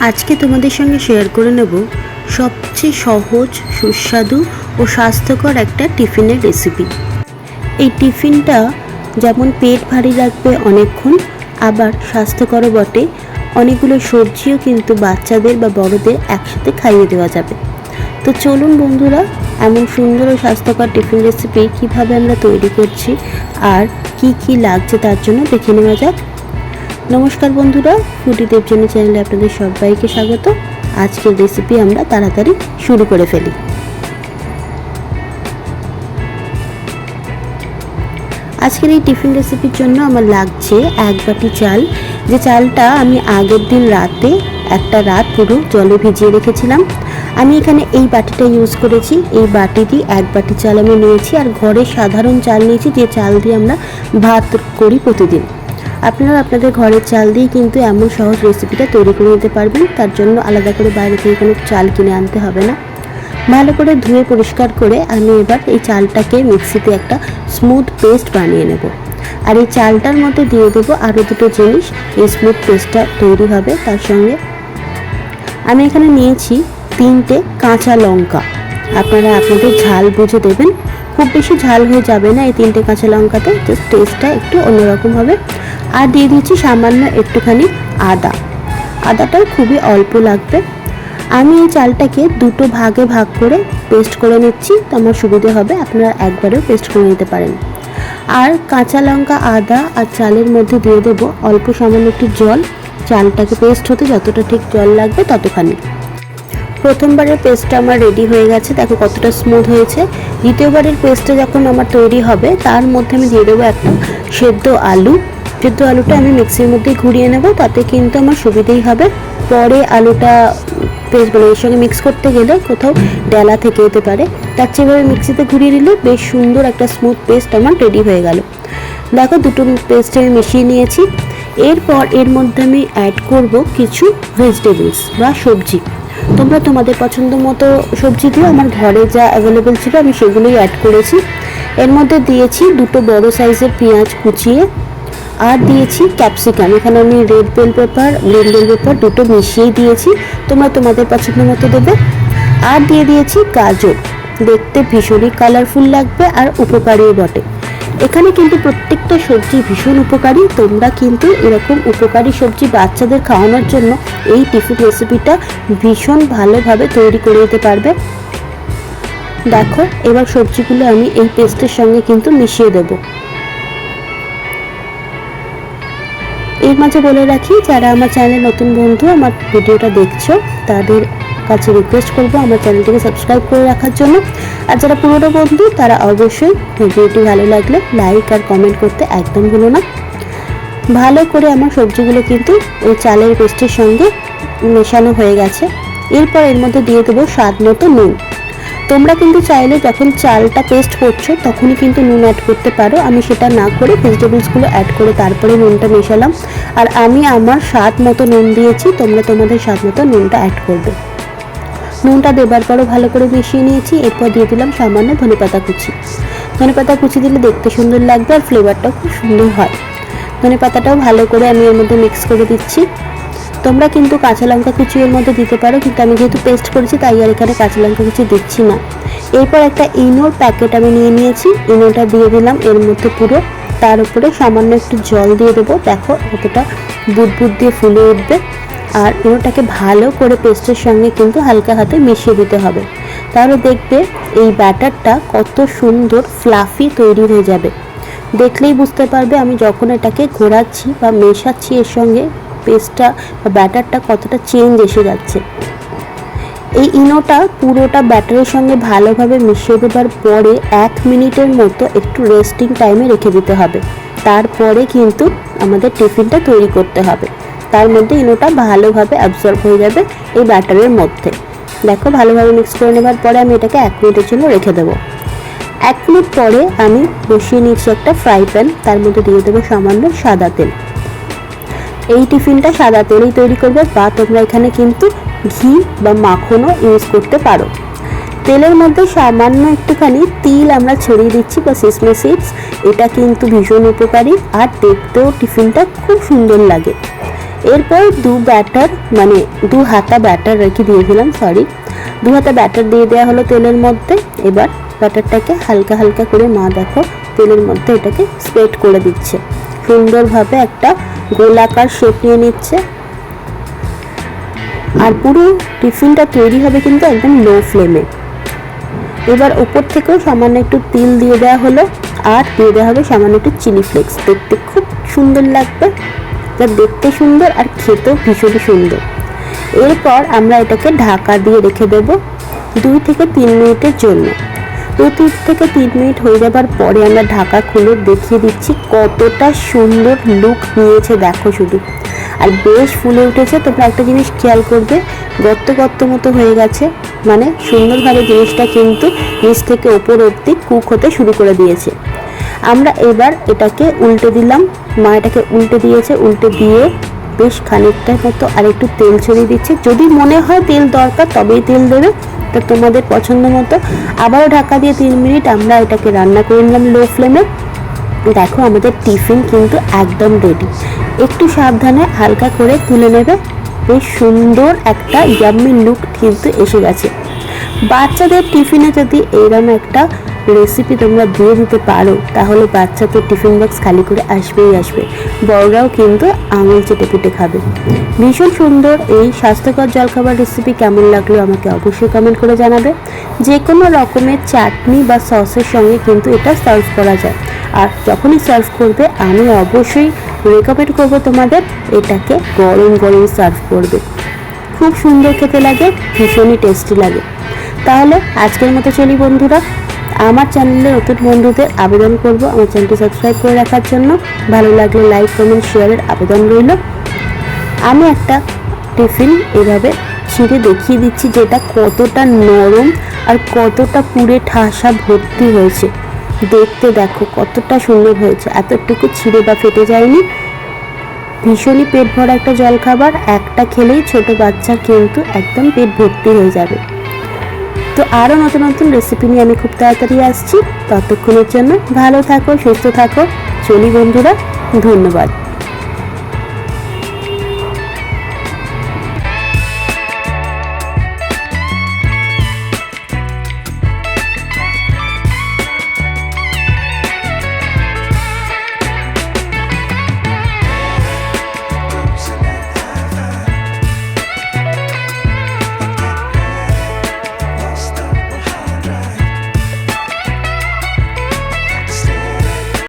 আজকে তোমাদের সঙ্গে শেয়ার করে নেব সবচেয়ে সহজ, সুস্বাদু ও স্বাস্থ্যকর একটা টিফিনের রেসিপি এই টিফিনটা যেমন পেট ভারী রাখবে অনেকক্ষণ, আবার স্বাস্থ্যকরও বটে। অনেকগুলো সবজিও কিন্তু বাচ্চাদের বা বড়দের একসাথে খাইয়ে দেওয়া যাবে। তো চলুন বন্ধুরা, এমন সুন্দর ও স্বাস্থ্যকর টিফিন রেসিপি কীভাবে আমরা তৈরি করছি আর কি কি লাগছে তার জন্য দেখে নেওয়া যাক। নমস্কার বন্ধুরা ফুডি দেবজনী চ্যানেলে আপনাদের সবাইকে স্বাগত। আজকের রেসিপি আমরা তাড়াতাড়ি শুরু করে ফেলি। আজকের এই টিফিন রেসিপির জন্য আমার লাগছে এক বাটি চাল। যে চালটা আমি আগের দিন রাতে একটা রাত পুরো জলে ভিজিয়ে রেখেছিলাম। আমি এখানে এই বাটিটা ইউজ করেছি। এই বাটিটি এক বাটি চাল আমি নিয়েছি। আর ঘরে সাধারণ চাল নিয়েছি। যে চাল দিয়ে আমরা ভাত করি প্রতিদিন। আপনারা আপনাদের ঘরের চাল দিয়ে কিন্তু এমন সহজ রেসিপিটা তৈরি করে নিতে পারবেন। তার জন্য আলাদা করে বাইরে থেকে কোনো চাল কিনে আনতে হবে না। ভালো করে ধুয়ে পরিষ্কার করে আমি এবার এই চালটাকে মিক্সিতে একটা স্মুথ পেস্ট বানিয়ে নেব। আর এই চালটার মধ্যে দিয়ে দেবো আরও দুটো জিনিস। এই স্মুথ পেস্টটা তৈরি হবে। তার সঙ্গে আমি এখানে নিয়েছি তিনটে কাঁচা লঙ্কা। আপনারা আপনাদের ঝাল বুঝে দেবেন। খুব বেশি ঝাল হয়ে যাবে না এই তিনটে কাঁচা লঙ্কাতে জাস্ট টেস্টটা একটু অন্যরকম হবে। আর দিয়ে দিচ্ছি সামান্য একটুখানি আদা। আদাটাও খুবই অল্প লাগবে। আমি এই চালটাকে দুটো ভাগে ভাগ করে পেস্ট করে নিচ্ছি, তো আমার সুবিধে হবে, আপনারা একবারেও পেস্ট করে নিতে পারেন। আর কাঁচা লঙ্কা, আদা আর চালের মধ্যে দিয়ে দেবো অল্প সামান্য একটু জল। চালটাকে পেস্ট হতে যতটা ঠিক জল লাগবে ততখানি। প্রথমবারের পেস্টটা আমার রেডি হয়ে গেছে। দেখো কতটা স্মুথ হয়েছে। দ্বিতীয়বারের পেস্টটা যখন আমার তৈরি হবে, তার মধ্যে আমি দিয়ে দেবো একটা সেদ্ধ আলু। সেদ্ধ আলুটা আমি মিক্সির মধ্যে ঘুরিয়ে নেব, তাতে কিন্তু আমার সুবিধেই হবে। পরে আলুটা পেস্ট মানে এর সঙ্গে মিক্স করতে গেলে কোথাও ডেলা থেকে যেতে পারে। তার চেয়ে এভাবে মিক্সিতে ঘুরিয়ে দিলে বেশ সুন্দর একটা স্মুথ পেস্ট আমার রেডি হয়ে গেল। দেখো দুটো পেস্ট আমি মিশিয়ে নিয়েছি। এরপর এর মধ্যে আমি অ্যাড করব কিছু ভেজিটেবলস বা সবজি। তোমরা তোমাদের পছন্দ মতো সবজি দিয়ে আমার ঘরে যা অ্যাভেলেবেল ছিল আমি সেগুলোই অ্যাড করেছি। এর মধ্যে দিয়েছি দুটো বড় সাইজের পেঁয়াজ কুচিয়ে, আর দিয়েছি ক্যাপসিকাম এখানে আমি red bell pepper green bell pepper দুটো মিশিয়ে দিয়েছি, তোমরা তোমাদের পছন্দ মতো দেবে। আর দিয়ে দিয়েছি গাজর। দেখতে ভীষণই কালারফুল লাগবে আর উপকারীও বটে। এখানে কিন্তু প্রত্যেকটা সবজি ভীষণ উপকারী। তোমরা কিন্তু এরকম উপকারী সবজি বাচ্চাদের খাওয়ানোর জন্য এই টিফিন রেসিপিটা ভীষণ ভালোভাবে তৈরি করে দিতে পারবে। দেখো, এবার সবজিগুলো আমি এই পেস্টের সঙ্গে কিন্তু মিশিয়ে দেবো। এর মাঝে বলে রাখি, যারা আমার চ্যানেলে নতুন বন্ধু, আমার ভিডিওটা দেখছ, তাদের কাছে রিকোয়েস্ট করব আমার চ্যানেলটিকে সাবস্ক্রাইব করে রাখার জন্য। আর যারা পুরনো বন্ধু, তারা অবশ্যই ভিডিওটি ভালো লাগলে লাইক আর কমেন্ট করতে একদম ভুলো না। ভালো করে আমার সবজিগুলো কিন্তু ওই চালের পেস্টের সঙ্গে মেশানো হয়ে গেছে। এরপর এর মধ্যে দিয়ে দেবো স্বাদ মতো নুন। তোমরা কিন্তু চাইলে যখন চালটা পেস্ট করছ, তখনই কিন্তু নুন অ্যাড করতে পারো। আমি সেটা না করে ভেজিটেবলসগুলো অ্যাড করে তারপরে নুনটা মেশালাম। আর আমি আমার স্বাদ মতো নুন দিয়েছি, তোমরা তোমাদের স্বাদ মতো নুনটা অ্যাড করবে। নুনটা দেবার পরও ভালো করে মিশিয়ে নিয়েছি, এরপর দিয়ে দিলাম সামান্য ধনেপাতা কুচি। ধনেপাতা কুচি দিলে দেখতে সুন্দর লাগবে আর ফ্লেভারটাও খুব সুন্দর হয়। ধনেপাতাটাও ভালো করে আমি এর মধ্যে মিক্স করে দিচ্ছি। তোমরা কিন্তু কাঁচা লঙ্কা কুচি এর মধ্যে দিতে পারো, কিন্তু আমি যেহেতু পেস্ট করেছি, তাই আর এখানে কাঁচা লঙ্কা কুচি দিচ্ছি না। এরপর একটা ইনোর প্যাকেট আমি নিয়ে নিয়েছি, ইনোটা দিয়ে দিলাম এর মধ্যে পুরো। তার উপরে সামান্য একটু জল দিয়ে দেবো। দেখো কতটা বুদবুদ দিয়ে ফুলে উঠবে। আর ইনোটাকে ভালো করে পেস্টের সঙ্গে কিন্তু হালকা হাতে মিশিয়ে দিতে হবে। তাহলে দেখবে এই ব্যাটারটা কত সুন্দর ফ্লাফি তৈরি হয়ে যাবে। দেখলেই বুঝতে পারবে আমি যখন এটাকে ঘোরাচ্ছি বা মেশাচ্ছি এর সঙ্গে পেস্টটা বা ব্যাটারটা কতটা চেঞ্জ এসে যাচ্ছে। এই ইনোটা পুরোটা ব্যাটারের সঙ্গে ভালোভাবে মিশিয়ে দেবার পরে এক মিনিটের মতো একটু রেস্টিং টাইমে রেখে দিতে হবে। তারপরে কিন্তু আমাদের টিফিনটা তৈরি করতে হবে। তার মধ্যে ইনোটা ভালোভাবে অ্যাবজর্ব হয়ে যাবে এই ব্যাটারের মধ্যে। দেখো ভালোভাবে মিক্স করে নেবার পরে আমি এটাকে এক মিনিটের জন্য রেখে দেবো। এক মিনিট পরে আমি বসিয়ে নিচ্ছি একটা ফ্রাই প্যান তার মধ্যে দিয়ে দেবো সামান্য সাদা তেল। এই টিফিনটা সাদা তেলেই তৈরি করবে বা তোমরা এখানে কিন্তু ঘি বা মাখনও ইউজ করতে পারো। তেলের মধ্যে সামান্য একটুখানি তিল আমরা ছড়িয়ে দিচ্ছি বা সিসমে সিডস এটা কিন্তু ভীষণ উপকারী আর দেখতেও টিফিনটা খুব সুন্দর লাগে। এরপর দু ব্যাটার মানে দু হাতা ব্যাটার রেখে দিয়ে দিলাম সরি দু হাতা ব্যাটার দিয়ে দেওয়া হলো তেলের মধ্যে। এবার ব্যাটারটাকে হালকা হালকা করে মা দেখো, তেলের মধ্যে এটাকে স্প্রেড করে দিচ্ছে। সুন্দরভাবে একটা গোলাকার শেপ নিয়ে নিচ্ছে। আর পুরো টিফিনটা তৈরি হবে কিন্তু একদম লো ফ্লেমে এবার উপর থেকেও সামান্য একটু তিল দিয়ে দেওয়া হলো, আর দিয়ে দেওয়া হবে সামান্য একটু চিলি ফ্লেক্স দেখতে খুব সুন্দর লাগবে। যা দেখতে সুন্দর আর খেতেও ভীষণই সুন্দর। এরপর আমরা এটাকে ঢাকা দিয়ে রেখে দেব দুই থেকে তিন মিনিটের জন্য। দু তিন থেকে তিন মিনিট হয়ে যাবার পরে আমরা ঢাকা খুলে দেখিয়ে দিচ্ছি কতটা সুন্দর লুক নিয়েছে, দেখো শুধু। আর বেশ ফুলে উঠেছে, তোমরা একটা জিনিস খেয়াল করবে, গর্ত গর্ত মতো হয়ে গেছে। মানে সুন্দরভাবে জিনিসটা কিন্তু নিচ থেকে ওপর অবধি কুক হতে শুরু করে দিয়েছে। আমরা এবার এটাকে উল্টে দিলাম। মা এটাকে উল্টে দিয়েছে, উল্টে দিয়ে বেশ খানিকটার মতো আর একটু তেল ছড়িয়ে দিচ্ছে। যদি মনে হয় তেল দরকার, তবেই তেল দেবে। তো তোমাদের পছন্দ মতো। আবারও ঢাকা দিয়ে তিন মিনিট আমরা এটাকে রান্না করে নিলাম লো ফ্লেমে দেখো আমাদের টিফিন কিন্তু একদম রেডি একটু সাবধানে হালকা করে তুলে নেবে। বেশ সুন্দর একটা ইয়াম্মি লুক কিন্তু এসে গেছে। বাচ্চাদের টিফিনে যদি এইরকম একটা রেসিপি তোমরা দিয়ে দিতে পারো, তাহলে বাচ্চাদের টিফিন বক্স খালি করে আসবেই আসবে। বড়রাও কিন্তু আঙুল চেটে পিটে খাবে। ভীষণ সুন্দর এই স্বাস্থ্যকর জলখাবার রেসিপি কেমন লাগল আমাকে অবশ্যই কমেন্ট করে জানাবে। যে কোনো রকমের চাটনি বা সসের সঙ্গে কিন্তু এটা সার্ভ করা যায়। আর যখনই সার্ভ করবে, আমি অবশ্যই রেকমেন্ড করব তোমাদের এটাকে গরম গরম সার্ভ করবে। খুব সুন্দর খেতে লাগে, ভীষণই টেস্টি লাগে। তাহলে আজকের মতো চলি বন্ধুরা। আমার চ্যানেলে নতুন বন্ধুদের আবেদন করব। আমার চ্যানেলটি সাবস্ক্রাইব করে রাখার জন্য। ভালো লাগলে লাইক কমেন্ট শেয়ারের আবেদন রইল। আমি একটা টিফিন এভাবে ছিঁড়ে দেখিয়ে দিচ্ছি, যেটা কতটা নরম আর কতটা পুরে ঠাসা ভর্তি হয়েছে। দেখতে দেখো, কতটা সুন্দর হয়েছে। এতটুকু ছিঁড়ে বা ফেটে যায়নি। ভীষণই পেট ভরা একটা জলখাবার। একটা খেলেই ছোট বাচ্চা কিন্তু একদম পেট ভর্তি হয়ে যাবে। তো আরও নতুন নতুন রেসিপি নিয়ে আমি খুব তাড়াতাড়ি আসছি। ততক্ষণের জন্য ভালো থাকো, সুস্থ থাকো। চলি বন্ধুরা, ধন্যবাদ।